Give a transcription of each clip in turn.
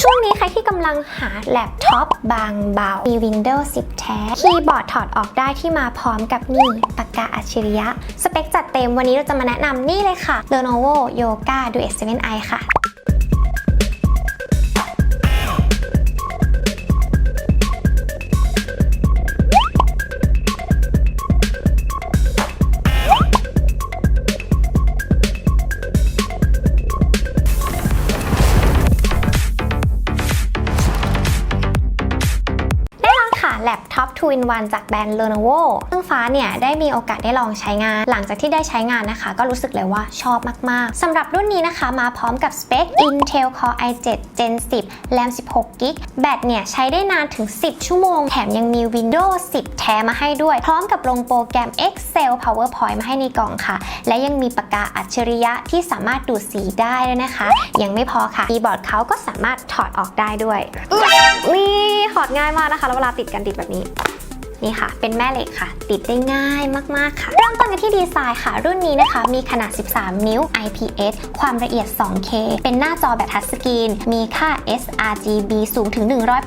ช่วงนี้ใครที่กำลังหาแล็ปท็อปบางเบา มี Windows 10 แท้ คีย์บอร์ดถอดออกได้ที่มาพร้อมกับนี่ปากกาอัจฉริยะ สเปคจัดเต็มวันนี้เราจะมาแนะนำนี่เลยค่ะ Lenovo Yoga Duo 7i ค่ะ แล็ปท็อป2 in 1จากแบรนด์ Lenovo ซึ่งฟ้าเนี่ยได้มีโอกาสได้ลองใช้งาน หลังจากที่ได้ใช้งานนะคะ ก็รู้สึกเลยว่าชอบมาก ๆสำหรับรุ่นนี้นะคะ มาพร้อมกับสเปค Intel Core i7 Gen 10 RAM 16 g b แบตเนี่ยใช้ได้นานถึง 10 ชั่วโมง แถมยังมี Windows 10 แท้มาให้ด้วย พร้อมกับลงโปรแกรม Excel PowerPoint มาให้ในกล่องค่ะ และยังมีปากกาอัจฉริยะที่สามารถดูดสีได้ด้วยนะคะ ยังไม่พอค่ะคีย์บอร์ดเขาก็สามารถถอดออกได้ด้วยนี่ ดง่ายมากนะคะ แล้วเวลาติดกันติดแบบนี้ นี่ค่ะ เป็นแม่เหล็กค่ะ ติดได้ง่ายมากๆค่ะ เริ่มต้นกันที่ดีไซน์ค่ะ รุ่นนี้นะคะ มีขนาด 13 นิ้ว IPS ความละเอียด 2K เป็นหน้าจอแบบทัชสกรีน มีค่า sRGB สูงถึง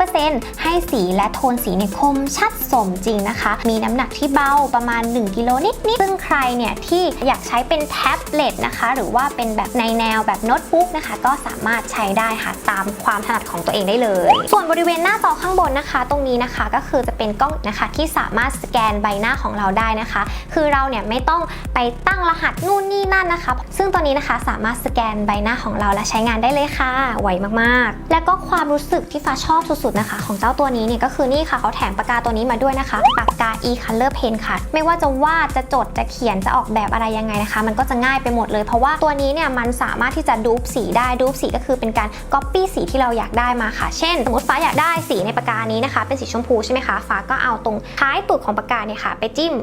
100%ให้สีและโทนสีเนี่ยคมชัดสมจริงนะคะ มีน้ำหนักที่เบาประมาณ 1 กิโลนิดๆซึ่งใครเนี่ยที่อยากใช้เป็นแท็บเล็ตนะคะ หรือว่าเป็นแบบในแนวแบบโน้ตบุ๊กนะคะ ก็สามารถใช้ได้ค่ะตามความถนัดของตัวเองได้เลย ส่วนบริเวณหน้าจอข้างบนนะคะ ตรงนี้นะคะก็คือจะเป็นกล้องนะคะที่สามารถสแกนใบหน้าของเราได้นะคะ คือเราเนี่ยไม่ต้องไปตั้งรหัสนู่นนี่นั่นนะคะ ซึ่งตัวนี้นะคะสามารถสแกนใบหน้าของเราและใช้งานได้เลยค่ะ ไวมากๆ แล้วก็ความรู้สึกที่ฟ้าชอบสุดๆนะคะ ของเจ้าตัวนี้เนี่ยก็คือนี่ค่ะเขาแถมปากกาตัวนี้มาด้วยนะคะ ปากกา e-color pen ค่ะ ไม่ว่าจะวาดจะจดจะเขียนจะออกแบบอะไรยังไงนะคะ มันก็จะง่ายไปหมดเลย เพราะว่าตัวนี้เนี่ยมันสามารถที่จะดูปสีได้ดูปสีก็คือเป็นการ copy สีที่เราอยากได้มาค่ะ เช่น สมมติฟ้าอยากได้สีในปากกานี้นะคะ เป็นสีชมพูใช่ไหมคะ ฟ้าก็เอาตรงท้ายตูดของปากกาเนี่ยค่ะ ไปจิ้ม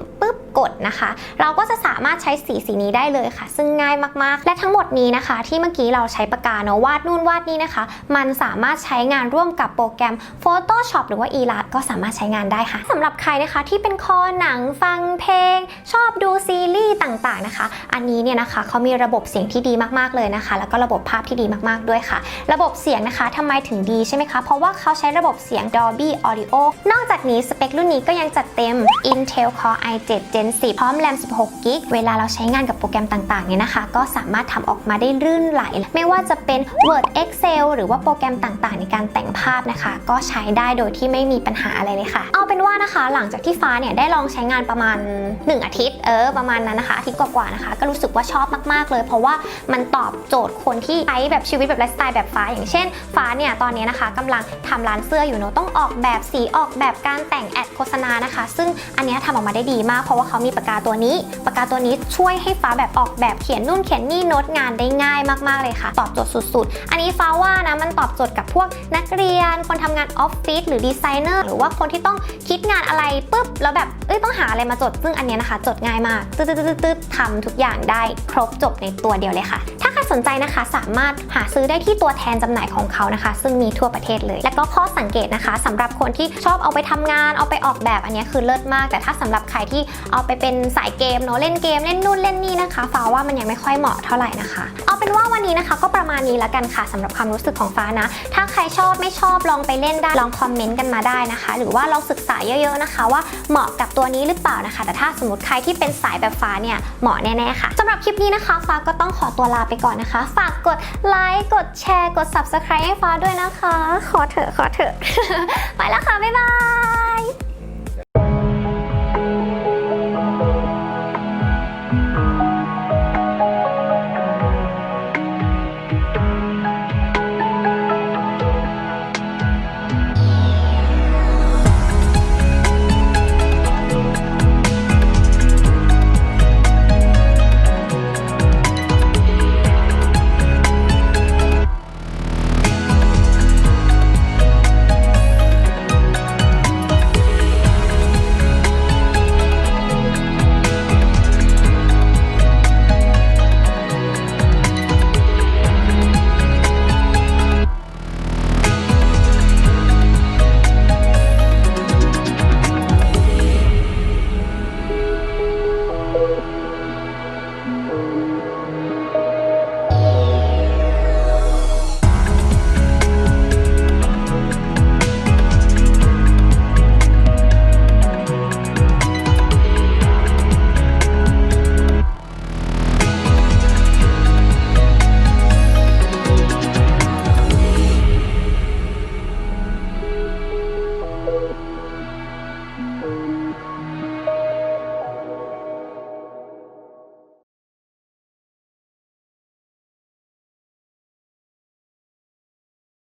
กดนะคะ เราก็จะสามารถใช้สีสีนี้ได้เลยค่ะ ซึ่งง่ายมากๆ และทั้งหมดนี้นะคะ ที่เมื่อกี้เราใช้ปากกาเนาะวาดนู่นวาดนี่นะคะ มันสามารถใช้งานร่วมกับโปรแกรม Photoshop หรือว่า Illust ก็สามารถใช้งานได้ค่ะสำหรับใครนะคะที่เป็นคอหนังฟังเพลง ชอบดูซีรีส์ต่างๆนะคะ อันนี้เนี่ยนะคะเขามีระบบเสียงที่ดีมากๆเลยนะคะ แล้วก็ระบบภาพที่ดีมากๆด้วยค่ะ ระบบเสียงนะคะทำไมถึงดีใช่ไหมคะ เพราะว่าเขาใช้ระบบเสียง Dolby Audio นอกจากนี้สเปครุ่นนี้ก็ยังจัดเต็ม Intel Core i7 Gen 10 พร้อม RAM 16 g b เวลาเราใช้งานกับโปรแกรมต่างๆเนี่ยนะคะ ก็สามารถทำออกมาได้ลื่นไหล ไม่ว่าจะเป็น Word Excel หรือว่าโปรแกรมต่างๆ ในการแต่งภาพนะคะ ก็ใช้ได้โดยที่ไม่มีปัญหาอะไรเลยค่ะ เอาเป็นว่านะคะหลังจากที่ฟ้าเนี่ยได้ลองใช้งานประมาณ 1 อาทิตย์ เออ ประมาณนั้นนะคะอาทิตย์กว่าๆนะคะ ก็รู้สึกว่าชอบมากๆเลย เพราะว่ามันตอบโจทย์คนที่ใช้แบบชีวิตแบบไลฟ์สไตล์แบบฟ้า อย่างเช่น ฟ้าเนี่ยตอนนี้นะคะกำลังทำร้านเสื้ออยู่เนอะต้องออกแบบสีออกแบบการแต่งแอดโฆษณานะคะ ซึ่งอันเนี้ยทำออกมาได้ดีมากเพราะว่าเขามีปากกาตัวนี้ ปากกาตัวนี้ช่วยให้ฟ้าแบบออกแบบเขียนนู่นเขียนนี่โน้ตงานได้ง่ายมากๆเลยค่ะ ตอบโจทย์สุดๆ อันนี้ฟ้าว่านะมันตอบโจทย์กับพวกนักเรียน คนทำงานออฟฟิศหรือดีไซเนอร์หรือว่าคนที่ต้องคิดงานอะไรปุ๊บแล้วแบบเอ้ยต้องหาอะไรมาจดซึ่งอันเนี้ยนะคะ จดง่ายมากตืดๆๆทำทุกอย่างได้ครบจบในตัวเดียวเลยค่ะ สนใจนะคะ สามารถหาซื้อได้ที่ตัวแทนจำหน่ายของเขานะคะ ซึ่งมีทั่วประเทศเลย และก็ข้อสังเกตนะคะสำหรับคนที่ชอบเอาไปทำงานเอาไปออกแบบอันนี้คือเลิศมาก แต่ถ้าสำหรับใครที่เอาไปเป็นสายเกมเนาะเล่นเกมเล่นนู่นเล่นนี่นะคะฟ้าว่ามันยังไม่ค่อยเหมาะเท่าไหร่นะคะ เอาเป็นว่าวันนี้นะคะ ก็ประมาณนี้แล้วกันค่ะสำหรับความรู้สึกของฟ้านะ ถ้าใครชอบไม่ชอบลองไปเล่นได้ลองคอมเมนต์กันมาได้นะคะ หรือว่าลองศึกษาเยอะๆนะคะ ว่าเหมาะกับตัวนี้หรือเปล่านะคะ แต่ถ้าสมมติใครที่เป็นสายแบบฟ้าเนี่ยเหมาะแน่ๆค่ะสำหรับคลิปนี้นะคะ ฟ้าก็ต้องขอตัวลาไปก่อนนะคะ ฝากกดไลค์กดแชร์กด subscribe ให้ฟ้าด้วยนะคะ ขอเถอะขอเถอะ ไปแล้วค่ะ บ๊ายบาย